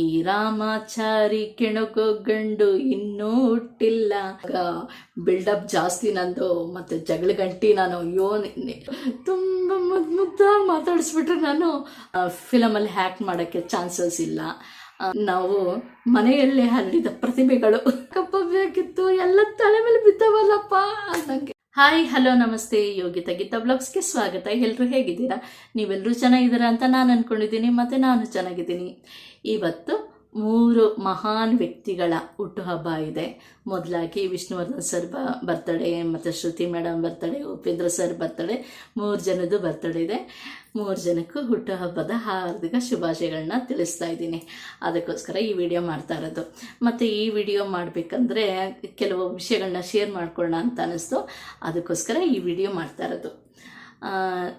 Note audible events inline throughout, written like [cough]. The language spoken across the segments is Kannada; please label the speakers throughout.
Speaker 1: ಈ ರಾಮಾಚಾರಿ ಕೆಣಕೋ ಗಂಡು ಇನ್ನೂ ಹುಟ್ಟಿಲ್ಲ ಬಿಲ್ಡಪ್ ಜಾಸ್ತಿ ನಂದು, ಮತ್ತೆ ಜಗಳ ಗಂಟಿ ನಾನು, ಅಯ್ಯೋ ತುಂಬಾ ಮುದ್ದು ಮುದ್ದಾಗಿ ಮಾತಾಡಿಸ್ಬಿಟ್ರೆ ನಾನು ಫಿಲಮಲ್ಲಿ ಹ್ಯಾಕ್ ಮಾಡೋಕ್ಕೆ ಚಾನ್ಸಸ್ ಇಲ್ಲ. ನಾವು ಮನೆಯಲ್ಲೇ ಹರಡಿದ ಪ್ರತಿಭೆಗಳು. ಕಪ್ಪಬೇಕಿತ್ತು ಎಲ್ಲ ತಲೆ ಮೇಲೆ ಬಿದ್ದವಲ್ಲಪ್ಪ, ಅನ್ನಂಗೆ. ಹಾಯ್, ಹಲೋ, ನಮಸ್ತೆ. ಯೋಗಿತಾ ಗೀತಾ ಬ್ಲಾಗ್ಸ್ಗೆ ಸ್ವಾಗತ. ಎಲ್ಲರೂ ಹೇಗಿದ್ದೀರಾ? ನೀವೆಲ್ಲರೂ ಚೆನ್ನಾಗಿದ್ದೀರಾ ಅಂತ ನಾನು ಅಂದ್ಕೊಂಡಿದ್ದೀನಿ ಮತ್ತು ನಾನು ಚೆನ್ನಾಗಿದ್ದೀನಿ. ಇವತ್ತು ಮೂರು ಮಹಾನ್ ವ್ಯಕ್ತಿಗಳ ಹುಟ್ಟುಹಬ್ಬ ಇದೆ. ಮೊದಲಾಗಿ ವಿಷ್ಣುವರ್ಧನ್ ಸರ್ ಬ ಬರ್ತಡೇ ಮತ್ತು Shruti madam birthday Upendra sir birthday ಮೂರು ಜನದ್ದು ಬರ್ತಡೇ ಇದೆ. ಮೂರು ಜನಕ್ಕೂ ಹುಟ್ಟುಹಬ್ಬದ ಹಾರ್ದಿಕ ಶುಭಾಶಯಗಳನ್ನ ತಿಳಿಸ್ತಾ ಇದ್ದೀನಿ. ಅದಕ್ಕೋಸ್ಕರ ಈ ವಿಡಿಯೋ ಮಾಡ್ತಾ ಇರೋದು. ಮತ್ತು ಈ ವಿಡಿಯೋ ಮಾಡಬೇಕಂದ್ರೆ ಕೆಲವು ವಿಷಯಗಳನ್ನ ಶೇರ್ ಮಾಡ್ಕೊಳ್ಳೋಣ ಅಂತ ಅನ್ನಿಸ್ತು ಅದಕ್ಕೋಸ್ಕರ ಈ ವಿಡಿಯೋ ಮಾಡ್ತಾ ಇರೋದು.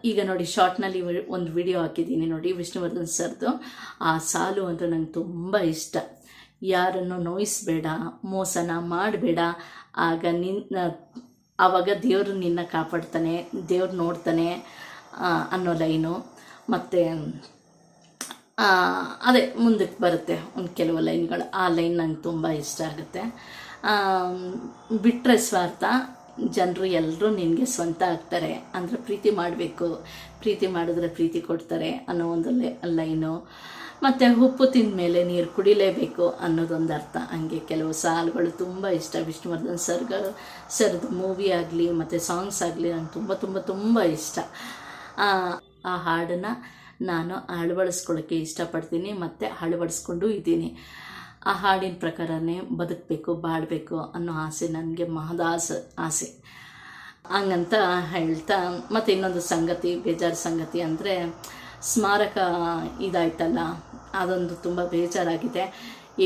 Speaker 1: ಈಗ ನೋಡಿ ಶಾರ್ಟ್ನಲ್ಲಿ ಒಂದು ವಿಡಿಯೋ ಹಾಕಿದ್ದೀನಿ ನೋಡಿ, ವಿಷ್ಣುವರ್ಧನ್ ಸರ್ದು. ಆ ಸಾಲು ಅಂದರೆ ನಂಗೆ ತುಂಬ ಇಷ್ಟ. ಯಾರನ್ನು ನೋಯಿಸ್ಬೇಡ, ಮೋಸನ ಮಾಡಬೇಡ. ಆಗ ನಿನ್ನ ಆವಾಗ ದೇವರು ನಿನ್ನ ಕಾಪಾಡ್ತಾನೆ, ದೇವ್ರು ನೋಡ್ತಾನೆ ಅನ್ನೋ ಲೈನು. ಮತ್ತು ಅದೇ ಮುಂದಕ್ಕೆ ಬರುತ್ತೆ ಒಂದು ಕೆಲವು ಲೈನ್ಗಳು. ಆ ಲೈನ್ ನಂಗೆ ತುಂಬ ಇಷ್ಟ ಆಗುತ್ತೆ. ಬಿಟ್ಟರೆ ಸ್ವಾರ್ಥ ಜನರು ಎಲ್ಲರೂ ನಿನಗೆ ಸ್ವಂತ ಆಗ್ತಾರೆ. ಅಂದರೆ ಪ್ರೀತಿ ಮಾಡಬೇಕು. ಪ್ರೀತಿ ಮಾಡಿದ್ರೆ ಪ್ರೀತಿ ಕೊಡ್ತಾರೆ ಅನ್ನೋ ಒಂದು ಲೈನು. ಮತ್ತು ಉಪ್ಪು ತಿಂದ ಮೇಲೆ ನೀರು ಕುಡಿಲೇಬೇಕು ಅನ್ನೋದೊಂದು ಅರ್ಥ ಹಂಗೆ ಕೆಲವು ಸಾಲುಗಳು ತುಂಬ ಇಷ್ಟ. ವಿಷ್ಣುವರ್ಧನ್ ಸರ್ಗಳು ಸರ್ದು ಮೂವಿ ಆಗಲಿ, ಮತ್ತು ಸಾಂಗ್ಸ್ ಆಗಲಿ ನಂಗೆ ತುಂಬ ತುಂಬ ತುಂಬ ಇಷ್ಟ. ಆ ಹಾಡನ್ನು ನಾನು ಅಳವಡಿಸ್ಕೊಳ್ಳೋಕ್ಕೆ ಇಷ್ಟಪಡ್ತೀನಿ. ಮತ್ತು ಅಳವಡಿಸ್ಕೊಂಡು ಇದ್ದೀನಿ. ಆ ಹಾಡಿನ ಪ್ರಕಾರನೇ ಬದುಕಬೇಕು ಬಾಡಬೇಕು ಅನ್ನೋ ಆಸೆ ನನಗೆ ಮಹದಾಸ ಆಸೆ. ಹಂಗಂತ ಹೇಳ್ತಾ ಮತ್ತು ಇನ್ನೊಂದು ಸಂಗತಿ, ಬೇಜಾರು ಸಂಗತಿ ಅಂದರೆ ಸ್ಮಾರಕ ಇದಾಯ್ತಲ್ಲ, ಅದೊಂದು ತುಂಬ ಬೇಜಾರಾಗಿದೆ.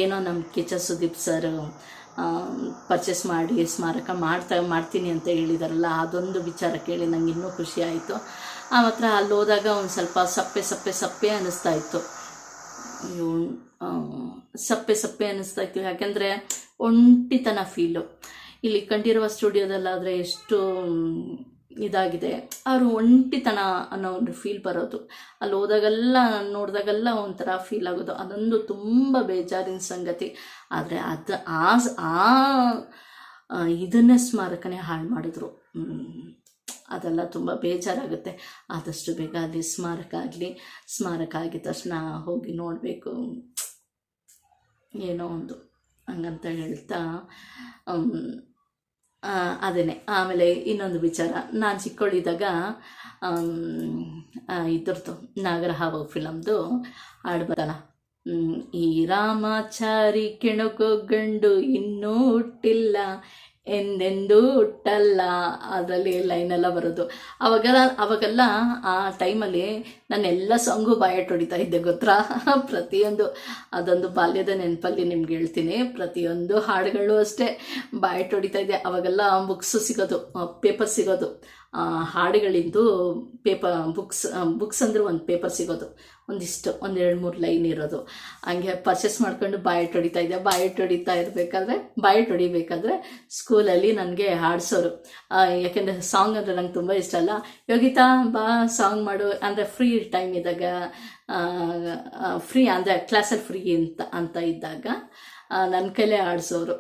Speaker 1: ಏನೋ ನಮ್ಮ ಕಿಚ ಸುದೀಪ್ ಸರ್ ಪರ್ಚೇಸ್ ಮಾಡಿ ಸ್ಮಾರಕ ಮಾಡ್ತಾ, ಮಾಡ್ತೀನಿ ಅಂತ ಹೇಳಿದಾರಲ್ಲ, ಅದೊಂದು ವಿಚಾರ ಕೇಳಿ ನಂಗೆ ಇನ್ನೂ ಖುಷಿ ಆಯಿತು. ಆ ಮಾತ್ರ ಅಲ್ಲಿ ಹೋದಾಗ ಒಂದು ಸ್ವಲ್ಪ ಸಪ್ಪೆ ಸಪ್ಪೆ ಸಪ್ಪೆ ಅನ್ನಿಸ್ತಾ ಇತ್ತು. ಸಪ್ಪೆ ಸಪ್ಪೆ ಅನ್ನಿಸ್ತಾ ಇತ್ತು. ಯಾಕೆಂದರೆ ಒಂಟಿತನ ಫೀಲು ಇಲ್ಲಿ ಕಂಠೀರವ ಸ್ಟುಡಿಯೋದಲ್ಲಾದರೆ ಎಷ್ಟು ಇದಾಗಿದೆ. ಅವರು ಒಂಟಿತನ ಅನ್ನೋ ಒಂದು ಫೀಲ್ ಬರೋದು. ಅಲ್ಲಿ ಹೋದಾಗೆಲ್ಲ, ನೋಡಿದಾಗೆಲ್ಲ ಒಂಥರ ಫೀಲ್ ಆಗೋದು. ಅದೊಂದು ತುಂಬ ಬೇಜಾರಿನ ಸಂಗತಿ. ಆದರೆ ಅದು, ಆ ಇದನ್ನೇ ಸ್ಮಾರಕನೇ ಹಾಳು ಮಾಡಿದ್ರು. ಅದೆಲ್ಲ ತುಂಬ ಬೇಜಾರಾಗುತ್ತೆ. ಆದಷ್ಟು ಬೇಗ ಅಲ್ಲಿ ಸ್ಮಾರಕ ಆಗಲಿ ಸ್ಮಾರಕ ಆಗಿದ ತಕ್ಷಣ ಹೋಗಿ ನೋಡಬೇಕು. ಏನೋ ಒಂದು ಹಂಗಂತ ಹೇಳ್ತಾ ಅದೇ ಆಮೇಲೆ ಇನ್ನೊಂದು ವಿಚಾರ. ನಾನು ಚಿಕ್ಕೊಳ್ಳಿದಾಗ ಇದ್ರದ್ದು ನಾಗರಹಾವ ಫಿಲಮ್ದು ಹಾಡು ಬರಲ್ಲ ಹ್ಮ್, ಈ ರಾಮಾಚಾರಿ ಕೆಣಕೋ ಗಂಡು ಇನ್ನೂ ಹುಟ್ಟಿಲ್ಲ. ಎಂದೆಂದೂ ಹುಟ್ಟಲ್ಲ. ಅದರಲ್ಲಿ ಲೈನೆಲ್ಲ ಬರೋದು. ಅವಾಗೆಲ್ಲ ಅವಾಗೆಲ್ಲ ಆ ಟೈಮಲ್ಲಿ ನಾನೆಲ್ಲ ಸಾಂಗು ಬಾಯಟ್ ಹೊಡಿತಾ ಇದ್ದೆ, ಗೊತ್ತಾ? ಪ್ರತಿಯೊಂದು, ಅದೊಂದು ಬಾಲ್ಯದ ನೆನಪಲ್ಲಿ ನಿಮ್ಗೆ ಹೇಳ್ತೀನಿ. ಪ್ರತಿಯೊಂದು ಹಾಡುಗಳು ಅಷ್ಟೇ ಬಾಯಟ್ ಹೊಡಿತಾ ಇದ್ದೆ. ಅವಾಗೆಲ್ಲ ಬುಕ್ಸು ಸಿಗೋದು ಪೇಪರ್ ಸಿಗೋದು. ಹಾಡುಗಳಿಂದು ಪೇಪರ್ ಬುಕ್ಸ್ ಬುಕ್ಸ್ ಅಂದರೆ ಒಂದು ಪೇಪರ್ ಸಿಗೋದು. ಒಂದಿಷ್ಟು ಒಂದು ಎರಡು ಮೂರು ಲೈನ್ ಇರೋದು. ಹಂಗೆ ಪರ್ಚೇಸ್ ಮಾಡ್ಕೊಂಡು ಬಾಯಟ್ ಹೊಡಿತಾ ಇದ್ದೆ ಬಾಯಟ್ ಹೊಡಿತಾ ಇರಬೇಕಾದ್ರೆ ಬಾಯಟ್ ಹೊಡಿಬೇಕಾದ್ರೆ ಸ್ಕೂಲಲ್ಲಿ ನನಗೆ ಹಾಡಿಸೋರು. ಯಾಕೆಂದರೆ ಸಾಂಗ್ ಅಂದರೆ ನಂಗೆ ತುಂಬ ಇಷ್ಟ ಅಲ್ಲ. ಯೋಗಿತಾ, ಬಾ ಸಾಂಗ್ ಮಾಡು. ಅಂದರೆ ಫ್ರೀ ಟೈಮ್ ಇದ್ದಾಗ ಫ್ರೀ ಅಂದರೆ ಕ್ಲಾಸಲ್ಲಿ ಫ್ರೀ ಅಂತ ಅಂತ ಇದ್ದಾಗ ನನ್ನ ಕೈಲೇ ಆಡಿಸೋರು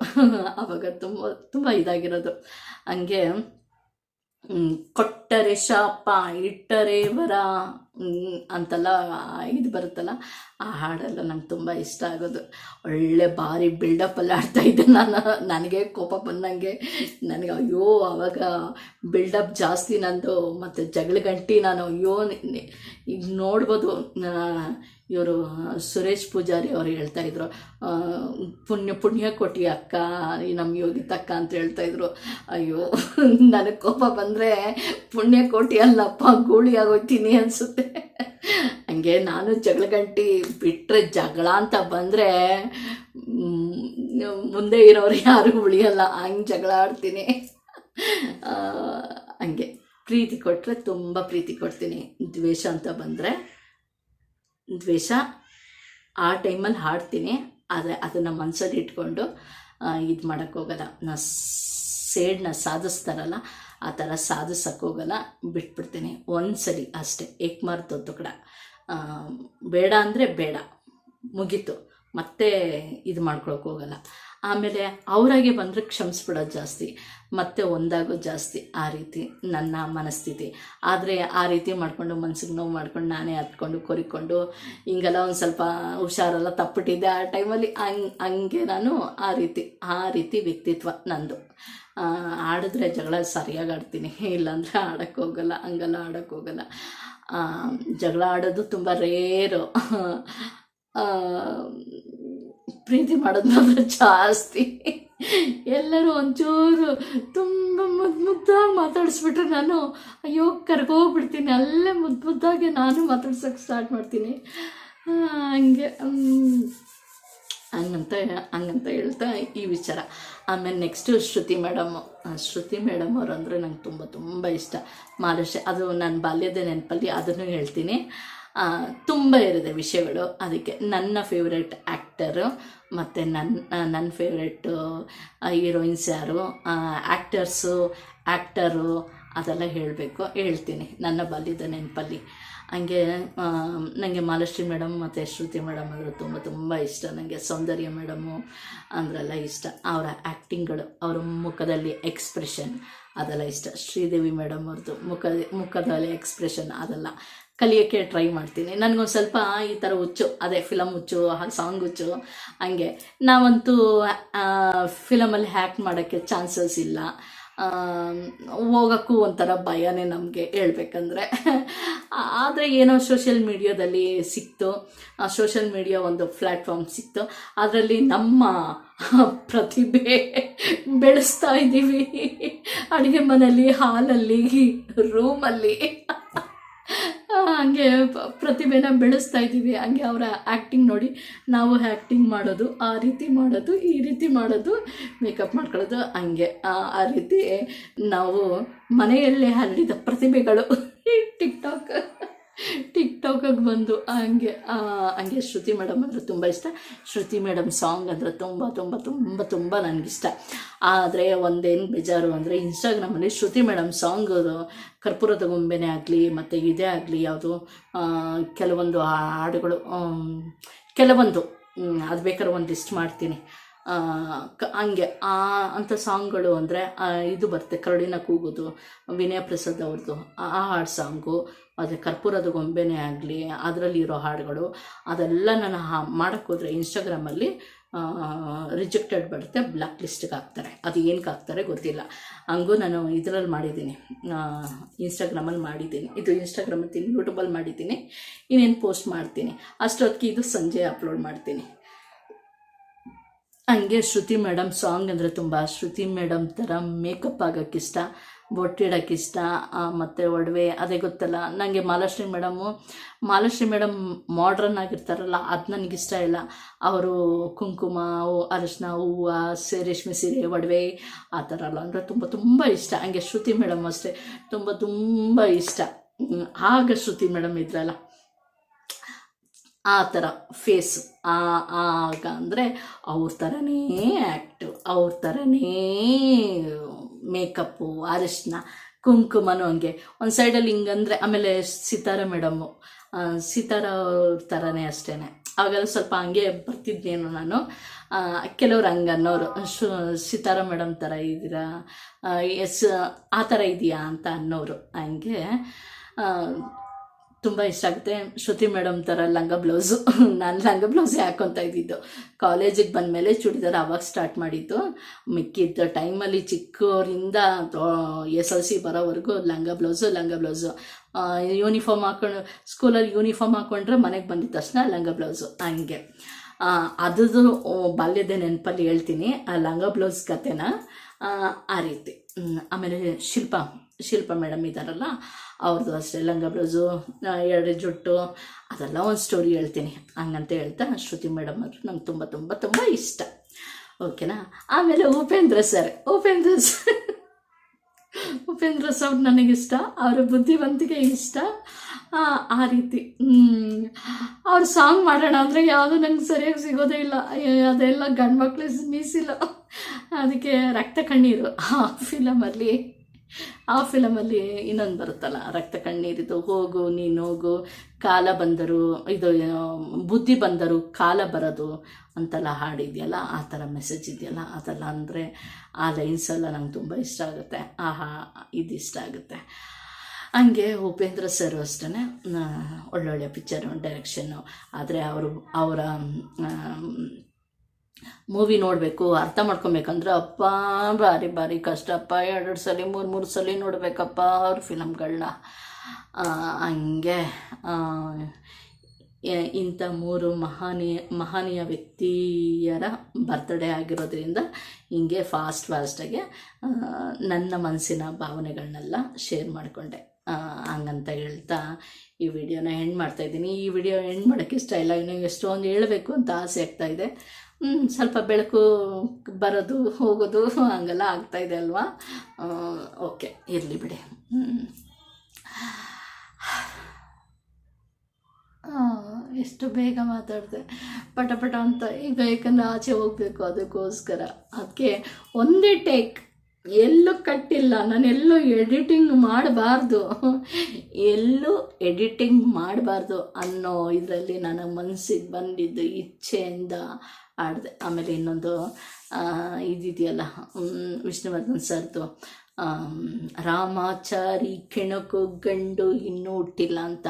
Speaker 1: ಆವಾಗ [laughs] ತುಂಬ ತುಂಬ ಇದಾಗಿರೋದು. ಹಂಗೆ ಕೊಟ್ಟರೆ ಶಾಪ, ಇಟ್ಟರೆ ವರ ಅಂತೆಲ್ಲ ಇದು ಬರುತ್ತಲ್ಲ, ಆ ಹಾಡೆಲ್ಲ ನಂಗೆ ತುಂಬ ಇಷ್ಟ ಆಗೋದು. ಒಳ್ಳೆ ಭಾರಿ ಬಿಲ್ಡಪ್ಪಲ್ಲಿ ಆಡ್ತಾ ಇದ್ದೆ ನಾನು. ನನಗೆ ಕೋಪ ಬಂದಂಗೆ ನನಗೆ ಅಯ್ಯೋ ಆವಾಗ ಬಿಲ್ಡಪ್ ಜಾಸ್ತಿ ನಂದು, ಮತ್ತು ಜಗಳ ಗಂಟಿ ನಾನು, ಅಯ್ಯೋ ಈಗ ನೋಡ್ಬೋದು ಇವರು ಸುರೇಶ್ ಪೂಜಾರಿ ಅವರು ಹೇಳ್ತಾ ಇದ್ರು ಪುಣ್ಯ ಪುಣ್ಯ ಕೊಟ್ಟಿ ಅಕ್ಕ ನಮ್ಮ ಯೋಗಿತ ಅಕ್ಕ ಅಂತ ಹೇಳ್ತಾ ಇದ್ರು. ಅಯ್ಯೋ, ನನಗೆ ಕೋಪ ಬಂದರೆ ಪುಣ್ಯ ಕೋಟಿ ಅಲ್ಲಪ್ಪ, ಗೂಳಿ ಆಗೋಯ್ತೀನಿ ಅನಿಸುತ್ತೆ. ಹಂಗೆ ನಾನು ಜಗಳ ಗಂಟಿ ಬಿಟ್ಟರೆ ಜಗಳ ಅಂತ ಬಂದರೆ ಮುಂದೆ ಇರೋರು ಯಾರು ಉಳಿಯಲ್ಲ, ಹಂಗೆ ಜಗಳ ಆಡ್ತೀನಿ. ಹಂಗೆ, ಪ್ರೀತಿ ಕೊಟ್ಟರೆ ತುಂಬ ಪ್ರೀತಿ ಕೊಡ್ತೀನಿ. ದ್ವೇಷ ಅಂತ ಬಂದರೆ ದ್ವೇಷ, ಆ ಟೈಮಲ್ಲಿ ಹಾಡ್ತೀನಿ, ಆದರೆ ಅದನ್ನು ಮನಸ್ಸಲ್ಲಿ ಇಟ್ಕೊಂಡು ಇದು ಮಾಡೋಕ್ಕೋಗಲ್ಲ ನಾ ಸೇಡನ್ನ ಸಾಧಿಸ್ತಾರಲ್ಲ, ಆ ಥರ ಸಾಧಿಸೋಕ್ಕೋಗಲ್ಲ ಬಿಟ್ಬಿಡ್ತೀನಿ. ಒಂದು ಸರಿ ಅಷ್ಟೇ, ಏಕ್ಮಾರ್ ದೊಡ್ಡ ಕಡ. ಬೇಡ ಅಂದರೆ ಬೇಡ, ಮುಗೀತು. ಮತ್ತೆ ಇದು ಮಾಡ್ಕೊಳಕ್ಕೆ ಹೋಗಲ್ಲ. ಆಮೇಲೆ ಅವರಾಗೆ ಬಂದರೆ ಕ್ಷಮಿಸ್ಬಿಡೋದು ಜಾಸ್ತಿ, ಮತ್ತೆ ಒಂದಾಗೋದು ಜಾಸ್ತಿ ಆ ರೀತಿ ನನ್ನ ಮನಸ್ಥಿತಿ. ಆದರೆ ಆ ರೀತಿ ಮಾಡಿಕೊಂಡು, ಮನ್ಸಿಗೆ ನೋವು ಮಾಡ್ಕೊಂಡು, ನಾನೇ ಹತ್ಕೊಂಡು ಕೊರಿಕೊಂಡು, ಹಿಂಗೆಲ್ಲ ಒಂದು ಸ್ವಲ್ಪ ಹುಷಾರೆಲ್ಲ ತಪ್ಪಿಟ್ಟಿದ್ದೆ ಆ ಟೈಮಲ್ಲಿ ಹಂಗೆ ಹಂಗೆ ನಾನು ಆ ರೀತಿ ಆ ರೀತಿ ವ್ಯಕ್ತಿತ್ವ ನಂದು. ಆಡಿದ್ರೆ ಜಗಳ ಸರಿಯಾಗಿ ಆಡ್ತೀನಿ, ಇಲ್ಲಾಂದರೆ ಆಡೋಕ್ಕೆ ಹೋಗಲ್ಲ, ಹಂಗೆಲ್ಲ ಆಡೋಕ್ಕೆ ಹೋಗಲ್ಲ. ಜಗಳ ಆಡೋದು ತುಂಬ ರೇರು. ಪ್ರೀತಿ ಮಾಡೋದು ಮಾತ್ರ ಜಾಸ್ತಿ. ಎಲ್ಲರೂ ಒಂಚೂರು ತುಂಬ ಮುದ್ದು ಮುದ್ದಾಗಿ ಮಾತಾಡಿಸ್ಬಿಟ್ರೆ ನಾನು, ಅಯ್ಯೋ, ಕರ್ಗೋಗ್ಬಿಡ್ತೀನಿ. ಅಲ್ಲೇ ಮುದ್ದು ಮುದ್ದಾಗೆ ನಾನು ಮಾತಾಡ್ಸೋಕೆ ಸ್ಟಾರ್ಟ್ ಮಾಡ್ತೀನಿ. ಹಂಗೆ. ಹಂಗಂತ ಹಂಗಂತ ಹೇಳ್ತಾ ಈ ವಿಚಾರ. ಆಮೇಲೆ next Shruti madam Shruti madam ಅವರು ಅಂದರೆ ನಂಗೆ ತುಂಬ ತುಂಬ ಇಷ್ಟ. ಮಾಲಶೆ ಅದು ನನ್ನ ಬಾಲ್ಯದ ನೆನಪಲ್ಲಿ ಅದನ್ನು ಹೇಳ್ತೀನಿ. ತುಂಬ ಇರಿದೆ ವಿಷಯಗಳು. ಅದಕ್ಕೆ ನನ್ನ ಫೇವ್ರೆಟ್ ಆ್ಯಕ್ಟರು ಮತ್ತು ನನ್ನ ನನ್ನ ಫೇವ್ರೆಟ್ಟು ಹೀರೋಯಿನ್ಸ್ ಯಾರು ಆ್ಯಕ್ಟರ್ಸು ಆ್ಯಕ್ಟರು ಅದೆಲ್ಲ ಹೇಳಬೇಕು, ಹೇಳ್ತೀನಿ. ನನ್ನ ಬಾಲ್ಯದ ನೆನಪಲ್ಲಿ. ಹಂಗೆ ನನಗೆ ಮಾಲಶ್ರೀ ಮೇಡಮ್ ಮತ್ತು ಶ್ರುತಿ ಮೇಡಮ್ ಅಂದರೆ ತುಂಬ ತುಂಬ ಇಷ್ಟ. ನನಗೆ ಸೌಂದರ್ಯ ಮೇಡಮು ಅಂದ್ರೆಲ್ಲ ಇಷ್ಟ. ಅವರ ಆ್ಯಕ್ಟಿಂಗ್ಗಳು ಅವರ ಮುಖದಲ್ಲಿ ಎಕ್ಸ್ಪ್ರೆಷನ್ ಅದೆಲ್ಲ ಇಷ್ಟ. ಶ್ರೀದೇವಿ ಮೇಡಮ್ ಅವ್ರದ್ದು ಮುಖ, ಮುಖದಲ್ಲಿ ಎಕ್ಸ್ಪ್ರೆಷನ್ ಅದೆಲ್ಲ. ಕಲಿಯೋಕ್ಕೆ ಟ್ರೈ ಮಾಡ್ತೀನಿ. ನನಗೊಂದು ಸ್ವಲ್ಪ ಈ ಥರ ಹುಚ್ಚು, ಅದೇ ಫಿಲಮ್ ಹುಚ್ಚು ಸಾಂಗ್ ಹುಚ್ಚು, ಹಂಗೆ. ನಾವಂತೂ ಫಿಲಮಲ್ಲಿ ಹ್ಯಾಕ್ ಮಾಡೋಕ್ಕೆ ಚಾನ್ಸಸ್ ಇಲ್ಲ. ಹೋಗೋಕ್ಕೂ ಒಂಥರ ಭಯನೇ ನಮಗೆ ಹೇಳ್ಬೇಕಂದ್ರೆ. ಆದರೆ ಏನೋ ಸೋಷಿಯಲ್ ಮೀಡಿಯಾದಲ್ಲಿ ಸಿಕ್ತು. ಸೋಷಿಯಲ್ ಮೀಡಿಯಾ ಒಂದು ಪ್ಲ್ಯಾಟ್ಫಾರ್ಮ್ ಸಿಕ್ತು. ಅದರಲ್ಲಿ ನಮ್ಮ ಪ್ರತಿಭೆ ಬೆಳೆಸ್ತಾ ಇದ್ದೀವಿ ಅಡುಗೆ ಮನೆಯಲ್ಲಿ ಹಾಲಲ್ಲಿ ರೂಮಲ್ಲಿ ಹಂಗೆ ಪ್ರತಿಭೆನ ಬೆಳೆಸ್ತಾ ಇದ್ದೀವಿ. ಹಂಗೆ ಅವರ ಆ್ಯಕ್ಟಿಂಗ್ ನೋಡಿ ನಾವು ಆ್ಯಕ್ಟಿಂಗ್ ಮಾಡೋದು, ಆ ರೀತಿ ಮಾಡೋದು, ಈ ರೀತಿ ಮಾಡೋದು ಮೇಕಪ್ ಮಾಡ್ಕೊಳ್ಳೋದು, ಹಂಗೆ. ಆ ಆ ರೀತಿ ನಾವು ಮನೆಯಲ್ಲೇ ಹರಡಿದ ಪ್ರತಿಭೆಗಳು. [laughs] ಟಿಕ್ ಟಾಕ್ ಟಿಕ್ ಟಾಕಿಗೆ ಬಂದು ಹಂಗೆ ಹಂಗೆ ಶ್ರುತಿ ಮೇಡಮ್ ಅಂದರೆ ತುಂಬ ಇಷ್ಟ. ಶ್ರುತಿ ಮೇಡಮ್ ಸಾಂಗ್ ಅಂದರೆ ತುಂಬ ತುಂಬ ತುಂಬ ತುಂಬ ನನಗಿಷ್ಟ. ಆದರೆ ಒಂದೇನು ಬೇಜಾರು ಅಂದರೆ ಇನ್ಸ್ಟಾಗ್ರಾಮಲ್ಲಿ ಶ್ರುತಿ ಮೇಡಮ್ ಸಾಂಗ್ ಕರ್ಪೂರದ ಗೊಂಬೆನೇ ಆಗಲಿ, ಮತ್ತು ಇದೇ ಆಗಲಿ, ಯಾವುದು ಕೆಲವೊಂದು ಹಾಡುಗಳು ಕೆಲವೊಂದು ಅದು ಬೇಕಾದ್ರೆ ಒಂದು ಲಿಸ್ಟ್ ಮಾಡ್ತೀನಿ. ಹಂಗೆ, ಆ ಅಂಥ ಸಾಂಗ್ಗಳು ಅಂದರೆ ಇದು ಬರುತ್ತೆ ಕರಡಿನ ಕೂಗೋದು, ವಿನಯ ಪ್ರಸಾದ್ ಅವ್ರದ್ದು ಆ ಹಾಡು ಸಾಂಗು ಅದೇ ಕರ್ಪೂರದ ಗೊಂಬೆನೇ ಆಗಲಿ ಅದರಲ್ಲಿರೋ ಹಾಡುಗಳು, ಅದೆಲ್ಲ ನಾನು ಹಾ ಮಾಡೋಕ್ಕೆ ಹೋದರೆ ಇನ್ಸ್ಟಾಗ್ರಾಮಲ್ಲಿ ರಿಜೆಕ್ಟೆಡ್ ಬರುತ್ತೆ ಬ್ಲ್ಯಾಕ್ ಲಿಸ್ಟಿಗೆ ಹಾಕ್ತಾರೆ. ಅದು ಏನಕ್ಕೆ ಹಾಕ್ತಾರೆ ಗೊತ್ತಿಲ್ಲ. ಹಂಗೂ ನಾನು ಇದರಲ್ಲಿ ಮಾಡಿದ್ದೀನಿ. ಇನ್ಸ್ಟಾಗ್ರಾಮಲ್ಲಿ ಮಾಡಿದ್ದೀನಿ. ಇದು ಇನ್ಸ್ಟಾಗ್ರಾಮ್ ಯೂಟ್ಯೂಬಲ್ಲಿ ಮಾಡಿದ್ದೀನಿ. ಇನ್ನೇನು ಪೋಸ್ಟ್ ಮಾಡ್ತೀನಿ. ಅಷ್ಟೊತ್ತಿಗೆ ಇದು ಸಂಜೆ ಅಪ್ಲೋಡ್ ಮಾಡ್ತೀನಿ. ಹಂಗೆ ಶ್ರುತಿ ಮೇಡಮ್ ಸಾಂಗ್ ಅಂದರೆ ತುಂಬ ಶ್ರುತಿ ಮೇಡಮ್ ಥರ ಮೇಕಪ್ ಆಗೋಕ್ಕಿಷ್ಟ ಬೊಟ್ಟಿಡೋಕ್ಕಿಷ್ಟ ಮತ್ತು ಒಡವೆ, ಅದೇ ಗೊತ್ತಲ್ಲ ನನಗೆ Malashri madam, Malashri madam modern ಆಗಿರ್ತಾರಲ್ಲ, ಅದು ನನಗಿಷ್ಟ ಇಲ್ಲ. ಅವರು ಕುಂಕುಮ ಅರಶಿನ, ಹೂವು, ಸೇ, ರೇಷ್ಮೆ ಸೀರೆ, ಒಡವೆ, ಆ ಥರ ಎಲ್ಲ ಅಂದರೆ ತುಂಬ ತುಂಬ ಇಷ್ಟ. ಹಂಗೆ ಶ್ರುತಿ ಮೇಡಮ್ ಅಷ್ಟೇ, ತುಂಬ ತುಂಬ ಇಷ್ಟ. ಆಗ ಶ್ರುತಿ ಮೇಡಮ್ ಇದ್ರಲ್ಲ. ಆ ಥರ ಫೇಸ್ ಆ ಆಗ ಅಂದರೆ ಅವ್ರ ಥರನೇ ಆ್ಯಕ್ಟು ಅವ್ರ ಥರನೇ ಮೇಕಪ್ಪು ಅರಿಶಿನ, ಕುಂಕುಮನೂ ಹಂಗೆ. ಒಂದು ಸೈಡಲ್ಲಿ ಹಿಂಗಂದರೆ ಆಮೇಲೆ ಸಿತಾರ ಮೇಡಮ್ಮು ಸಿತಾರ ಅವ್ರ ಥರನೇ ಅಷ್ಟೇ ಆವಾಗೆಲ್ಲ ಸ್ವಲ್ಪ ಹಂಗೆ ಬರ್ತಿದ್ದೇನು ನಾನು. ಕೆಲವ್ರು ಹಂಗೆ ಅನ್ನೋರು, ಶು, ಸಿತಾರ ಮೇಡಮ್ ಥರ ಇದ್ದೀರಾ? ಎಸ್, ಆ ಥರ ಇದೆಯಾ ಅಂತ ಅನ್ನೋರು ಹಂಗೆ. ತುಂಬ ಇಷ್ಟ ಆಗುತ್ತೆ. ಶ್ರುತಿ ಮೇಡಮ್ ಥರ ಲಂಗ ಬ್ಲೌಸು. [laughs] ನಾನು ಲಂಗ ಬ್ಲೌಸೇ ಹಾಕ್ಕೊತಾ ಇದ್ದಿದ್ದು. ಕಾಲೇಜಿಗೆ ಬಂದ ಮೇಲೆ ಚೂಡಿದಾರ ಅವಾಗ ಸ್ಟಾರ್ಟ್ ಮಾಡಿದ್ದು. ಮಿಕ್ಕಿದ್ದ ಟೈಮಲ್ಲಿ ಚಿಕ್ಕವರಿಂದ ಎಸ್ ಎಲ್ ಸಿ ಬರೋವರೆಗೂ ಲಂಗ ಬ್ಲೌಸು ಲಂಗ ಬ್ಲೌಸು. ಯೂನಿಫಾರ್ಮ್ ಹಾಕೊಂಡು, ಸ್ಕೂಲಲ್ಲಿ ಯೂನಿಫಾರ್ಮ್ ಹಾಕೊಂಡ್ರೆ ಮನೆಗೆ ಬಂದಿದ್ದ ತಕ್ಷಣ ಲಂಗ ಬ್ಲೌಸು. ಹಂಗೆ. ಅದ್ರದ್ದು ಬಾಲ್ಯದ ನೆನಪಲ್ಲಿ ಹೇಳ್ತೀನಿ. ಆ ಲಂಗ ಬ್ಲೌಸ್ ಕತೆನ, ಆ ರೀತಿ. ಆಮೇಲೆ ಶಿಲ್ಪ ಶಿಲ್ಪ ಮೇಡಮ್ ಇದ್ದಾರಲ್ಲ ಅವ್ರದ್ದು ಅಷ್ಟೇ. ಲಂಗ ಬ್ಲೌಸು ಎರಡು ಜುಟ್ಟು ಅದೆಲ್ಲ ಒಂದು ಸ್ಟೋರಿ ಹೇಳ್ತೀನಿ. ಹಂಗಂತ ಹೇಳ್ತಾ ಶ್ರುತಿ ಮೇಡಮ್ ಅವರು ನಂಗೆ ತುಂಬ ತುಂಬ ತುಂಬ ಇಷ್ಟ. ಓಕೆನಾ ಆಮೇಲೆ Upendra sir Upendra sir Upendra sir ನನಗಿಷ್ಟ ಅವರ ಬುದ್ಧಿವಂತಿಕೆ ಇಷ್ಟ. ಆ, ರೀತಿ. ಅವ್ರ ಸಾಂಗ್ ಮಾಡೋಣ ಅಂದರೆ ಯಾವುದು ನಂಗೆ ಸರಿಯಾಗಿ ಸಿಗೋದೇ ಇಲ್ಲ. ಅದೆಲ್ಲ ಗಂಡು ಮಕ್ಳು ಮೀಸಿಲ್ಲ. ಅದಕ್ಕೆ ರಕ್ತ ಕಣ್ಣೀರು. ಆ ಫಿಲಮಲ್ಲಿ ಆ ಫಿಲಮಲ್ಲಿ ಇನ್ನೊಂದು ಬರುತ್ತಲ್ಲ, ರಕ್ತ ಕಣ್ಣೀರಿದು ಹೋಗು, ನೀನು ಹೋಗು, ಕಾಲ ಬಂದರು, ಇದು ಬುದ್ಧಿ ಬಂದರು ಕಾಲ ಬರೋದು ಅಂತೆಲ್ಲ ಹಾಡಿದೆಯಲ್ಲ, ಆ ಥರ ಮೆಸೇಜ್ ಇದೆಯಲ್ಲ, ಅದೆಲ್ಲ ಅಂದರೆ ಆ ಲೈನ್ಸ್ ಎಲ್ಲ ನಂಗೆ ತುಂಬ ಇಷ್ಟ ಆಗುತ್ತೆ. ಆಹಾ ಇದು ಇಷ್ಟ ಆಗುತ್ತೆ. ಹಂಗೆ ಉಪೇಂದ್ರ ಸರ್ ಅಷ್ಟೇ ಒಳ್ಳೊಳ್ಳೆ ಪಿಕ್ಚರು ಡೈರೆಕ್ಷನ್ನು ಆದರೆ ಅವರು, ಅವರ ಮೂವಿ ನೋಡಬೇಕು, ಅರ್ಥ ಮಾಡ್ಕೊಬೇಕಂದ್ರೆ, ಅಪ್ಪ, ಭಾರಿ ಭಾರಿ ಕಷ್ಟಪ್ಪ ಎರಡೆರಡು ಸಲ, ಮೂರು ಮೂರು ಸಲ ನೋಡಬೇಕಪ್ಪ ಅವ್ರ ಫಿಲಮ್ಗಳನ್ನ ಹಂಗೆ ಇಂಥ ಮೂರು ಮಹಾನೀಯ ಮಹಾನೀಯ ವ್ಯಕ್ತಿಯರ ಬರ್ತ್ಡೇ ಆಗಿರೋದ್ರಿಂದ ಹಿಂಗೆ ಫಾಸ್ಟ್ ಫಾಸ್ಟಾಗೆ ನನ್ನ ಮನಸ್ಸಿನ ಭಾವನೆಗಳನ್ನೆಲ್ಲ ಶೇರ್ ಮಾಡಿಕೊಂಡೆ. ಹಂಗಂತ ಹೇಳ್ತಾ ಈ ವಿಡಿಯೋನ ಎಂಡ್ ಮಾಡ್ತಾಯಿದ್ದೀನಿ ಈ ವಿಡಿಯೋ ಎಂಡ್ ಮಾಡೋಕ್ಕೆ ಇಷ್ಟ ಇಲ್ಲ. ಇನ್ನು ಎಷ್ಟೊಂದು ಹೇಳಬೇಕು ಅಂತ ಆಸೆ ಆಗ್ತಾ ಹ್ಮ್, ಸ್ವಲ್ಪ ಬೆಳಕು ಬರೋದು ಹೋಗೋದು ಹಂಗೆಲ್ಲ ಇದೆ ಅಲ್ವಾ? ಓಕೆ ಇರಲಿ ಬಿಡಿ. ಎಷ್ಟು ಬೇಗ ಮಾತಾಡಿದೆ. ಪಟ ಪಟ ಅಂತ. ಈಗ ಯಾಕಂದರೆ ಆಚೆ ಹೋಗಬೇಕು ಅದಕ್ಕೋಸ್ಕರ. ಅದಕ್ಕೆ ಒಂದೇ ಟೇಕ್ ಎಲ್ಲೂ ಕಟ್ಟಿಲ್ಲ ನಾನು ಎಲ್ಲೂ ಎಡಿಟಿಂಗ್ ಮಾಡಬಾರ್ದು. ಎಲ್ಲೂ ಎಡಿಟಿಂಗ್ ಮಾಡಬಾರ್ದು ಅನ್ನೋ ಇದರಲ್ಲಿ ನನಗೆ ಮನಸ್ಸಿಗೆ ಬಂದಿದ್ದು ಇಚ್ಛೆಯಿಂದ ಆಡಿದೆ. ಆಮೇಲೆ ಇನ್ನೊಂದು ಇದಿದೆಯಲ್ಲ ವಿಷ್ಣುವರ್ಧನ್ ಸರ್ದು ರಾಮಾಚಾರಿ ಕೆಣಕು ಗಂಡು ಇನ್ನೂ ಹುಟ್ಟಿಲ್ಲ ಅಂತ.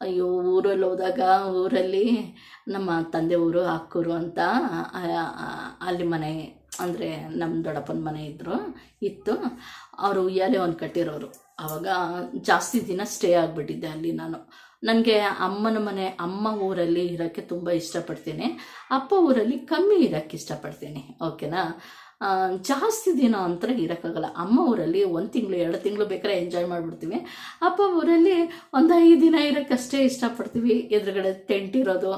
Speaker 1: ಅಯ್ಯೋ, ಊರಲ್ಲಿ ಹೋದಾಗ ಊರಲ್ಲಿ ನಮ್ಮ ತಂದೆ ಊರು ಅಕ್ಕೂರು ಅಂತ ಅಲ್ಲಿ ಮನೆ ಅಂದರೆ ನಮ್ಮ ದೊಡ್ಡಪ್ಪನ ಮನೆ ಇದ್ದರು ಇತ್ತು. ಅವರು ಉಯ್ಯಾಲೆ ಒಂದು ಕಟ್ಟಿರೋರು. ಆವಾಗ ಜಾಸ್ತಿ ದಿನ ಸ್ಟೇ ಆಗಿಬಿಟ್ಟಿದ್ದೆ ಅಲ್ಲಿ ನಾನು. ನನಗೆ ಅಮ್ಮನ ಮನೆ, ಅಮ್ಮ ಊರಲ್ಲಿ ಇರೋಕ್ಕೆ ತುಂಬ ಇಷ್ಟಪಡ್ತೀನಿ. ಅಪ್ಪ ಊರಲ್ಲಿ ಕಮ್ಮಿ ಇರೋಕ್ಕೆ ಇಷ್ಟಪಡ್ತೀನಿ, ಓಕೆನಾ? ಜಾಸ್ತಿ ದಿನ ಅಂತರ ಇರೋಕ್ಕಾಗಲ್ಲ. ಅಮ್ಮ ಊರಲ್ಲಿ ಒಂದು ತಿಂಗಳು, ಎರಡು ತಿಂಗಳು ಬೇಕಾದ್ರೆ ಎಂಜಾಯ್ ಮಾಡಿಬಿಡ್ತೀವಿ. ಅಪ್ಪ ಊರಲ್ಲಿ ಒಂದು ಐದು ದಿನ ಇರೋಕ್ಕಷ್ಟೇ ಇಷ್ಟಪಡ್ತೀವಿ. ಎದುರುಗಡೆ ಟೆಂಟ್ ಇರೋದು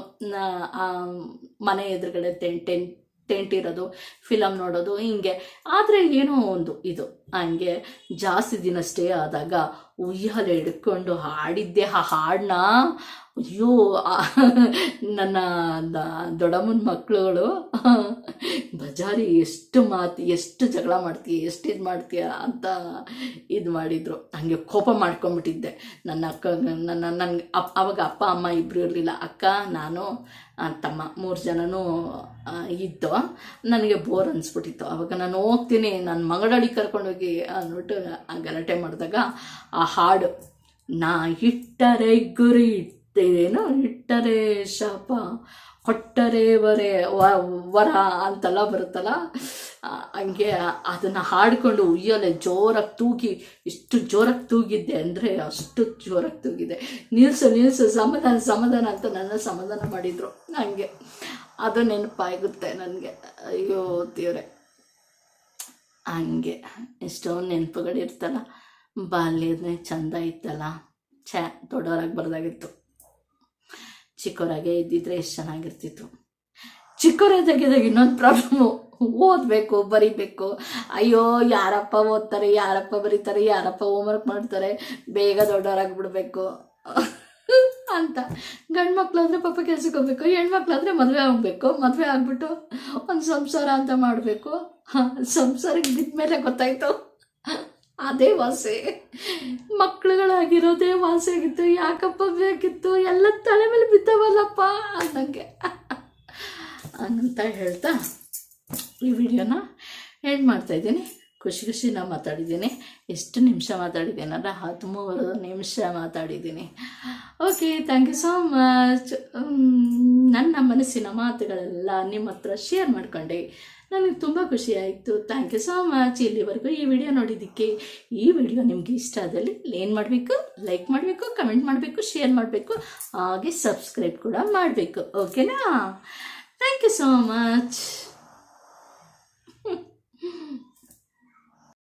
Speaker 1: ಮನೆ ಎದುರುಗಡೆ ಟೆಂಟ್ ಟೆಂಟ್ ಟೆಂಟ್ ಇರೋದು ಫಿಲಮ್ ನೋಡೋದು ಹಿಂಗೆ. ಆದರೆ ಏನೋ ಒಂದು ಇದು. ಹಂಗೆ ಜಾಸ್ತಿ ದಿನ ಸ್ಟೇ ಆದಾಗ ಉಯ್ಯಾಲೆ ಹಿಡ್ಕೊಂಡು ಹಾಡಿದ್ದೆ, ಆ ಹಾಡನ್ನ. ಅಯ್ಯೋ ನನ್ನ ದೊಡ್ಡಮ್ಮನ ಮಕ್ಕಳುಗಳು ಬಜಾರಿ ಎಷ್ಟು ಮಾತು, ಎಷ್ಟು ಜಗಳ ಮಾಡ್ತೀಯ, ಎಷ್ಟು ಇದು ಮಾಡ್ತೀಯ ಅಂತ ಇದು ಮಾಡಿದರು. ಹಾಗೆ ಕೋಪ ಮಾಡ್ಕೊಂಬಿಟ್ಟಿದ್ದೆ. ನನ್ನ ಅಕ್ಕ, ನನ್ನ ನನಗೆ ಅಪ್, ಅವಾಗ ಅಪ್ಪ, ಅಮ್ಮ ಇಬ್ಬರು ಇರಲಿಲ್ಲ. ಅಕ್ಕ, ನಾನು ತಮ್ಮ ಮೂರು ಜನನೂ ಇದ್ದೋ. ನನಗೆ ಬೋರ್ ಅನಿಸ್ಬಿಟ್ಟಿತ್ತು. ಅವಾಗ ನಾನು ಹೋಗ್ತೀನಿ ನನ್ನ ಮಗಳಡಿ ಕರ್ಕೊಂಡೋಗಿ ಅಂದ್ಬಿಟ್ಟು ಆ ಗಲಾಟೆ ಮಾಡಿದಾಗ, ಆ ಹಾಡು, ನಾ ಇಟ್ಟರೆ ಗುರಿ ಇಟ್ಟೇನು ಇಟ್ಟರೆ ಶಾಪ ಕೊಟ್ಟರೆ ವರೆ ವರ ಅಂತೆಲ್ಲ ಬರುತ್ತಲ್ಲ. ಹಂಗೆ ಅದನ್ನು ಹಾಡ್ಕೊಂಡು ಉಯ್ಯಲೆ ಜೋರಾಗಿ ತೂಗಿ ಎಷ್ಟು ಜೋರಾಗಿ ತೂಗಿದ್ದೆ ಅಂದರೆ ಅಷ್ಟು ಜೋರಾಗಿ ತೂಗಿದೆ. ನಿಲ್ಸು ನಿಲ್ಸು, ಸಮಾಧಾನ ಸಮಾಧಾನ ಅಂತ ನನ್ನ ಸಮಾಧಾನ ಮಾಡಿದರು. ಹಂಗೆ ಅದು ನೆನಪಾಗುತ್ತೆ ನನಗೆ. ಅಯ್ಯೋ ದೇವ್ರೆ. ಹಂಗೆ ಎಷ್ಟೊಂದು ನೆನಪುಗಳಿರ್ತಲ್ಲ ಬಾಲ್ಯದ ಚಂದ ಇತ್ತಲ್ಲ, ಛ, ದೊಡ್ಡವರಾಗಿ ಬರೋದಾಗಿತ್ತು. ಚಿಕ್ಕವರಾಗೆ ಇದ್ದಿದ್ರೆ ಎಷ್ಟು ಚೆನ್ನಾಗಿರ್ತಿತ್ತು. ಚಿಕ್ಕವರಾಗಿದ್ದಾಗ ಇನ್ನೊಂದು ಪ್ರಾಬ್ಲಮ್ಮು ಓದಬೇಕು, ಬರಿಬೇಕು. ಅಯ್ಯೋ, ಯಾರಪ್ಪ ಓದ್ತಾರೆ, ಯಾರಪ್ಪ ಬರೀತಾರೆ, ಯಾರಪ್ಪ ಹೋಮ್ವರ್ಕ್ ಮಾಡ್ತಾರೆ, ಬೇಗ ದೊಡ್ಡವರಾಗ್ಬಿಡ್ಬೇಕು. ಅಂತ. ಗಂಡು ಅಂದರೆ ಪಾಪ ಕೆಲ್ಸಕ್ಕೆ ಹೋಗ್ಬೇಕು ಹೆಣ್ಮಕ್ಳಾದ್ರೆ ಮದುವೆ ಆಗಬೇಕು, ಮದುವೆ ಆಗಿಬಿಟ್ಟು ಒಂದು ಸಂಸಾರ ಅಂತ ಮಾಡಬೇಕು. ಸಂಸಾರಕ್ಕೆ ಬಿದ್ದ ಮೇಲೆ ಗೊತ್ತಾಯ್ತು. ಅದೇ ವಾಸೆ. ಮಕ್ಕಳುಗಳಾಗಿರೋದೇ ವಾಸೆ ಆಗಿತ್ತು ಯಾಕಪ್ಪ ಬೇಕಿತ್ತು? ಎಲ್ಲ ತಲೆ ಮೇಲೆ ಬಿದ್ದವಲ್ಲಪ್ಪ ಅನ್ನಂಗೆ ಅಂತ ಹೇಳ್ತಾ ಈ ವಿಡಿಯೋನ ಎಂಡ್ ಮಾಡ್ತಾಯಿದ್ದೀನಿ ಖುಷಿ ಖುಷಿನ ಮಾತಾಡಿದ್ದೀನಿ. ಎಷ್ಟು ನಿಮಿಷ ಮಾತಾಡಿದ್ದೀನಿ ಅಂದರೆ ಹದಿಮೂರು ನಿಮಿಷ ಮಾತಾಡಿದ್ದೀನಿ. Okay thank you so much ನನ್ನ ಮನಸ್ಸಿನ ಮಾತುಗಳೆಲ್ಲ ನಿಮ್ಮ ಹತ್ರ ಶೇರ್ ಮಾಡ್ಕೊಂಡೆ. ನನಗೆ ತುಂಬ ಖುಷಿಯಾಯಿತು ಥ್ಯಾಂಕ್ ಯು ಸೋ ಮಚ್ ಇಲ್ಲಿವರೆಗೂ ಈ ವಿಡಿಯೋ ನೋಡಿದ್ದಕ್ಕೆ. ಈ ವಿಡಿಯೋ ನಿಮಗೆ ಇಷ್ಟ ಆದಲ್ಲಿ ಏನು ಮಾಡಬೇಕು? ಲೈಕ್ ಮಾಡಬೇಕು ಕಮೆಂಟ್ ಮಾಡಬೇಕು ಶೇರ್ ಮಾಡಬೇಕು, ಹಾಗೆ ಸಬ್ಸ್ಕ್ರೈಬ್ ಕೂಡ ಮಾಡಬೇಕು. ಓಕೆನಾ ಥ್ಯಾಂಕ್ ಯು ಸೋ ಮಚ್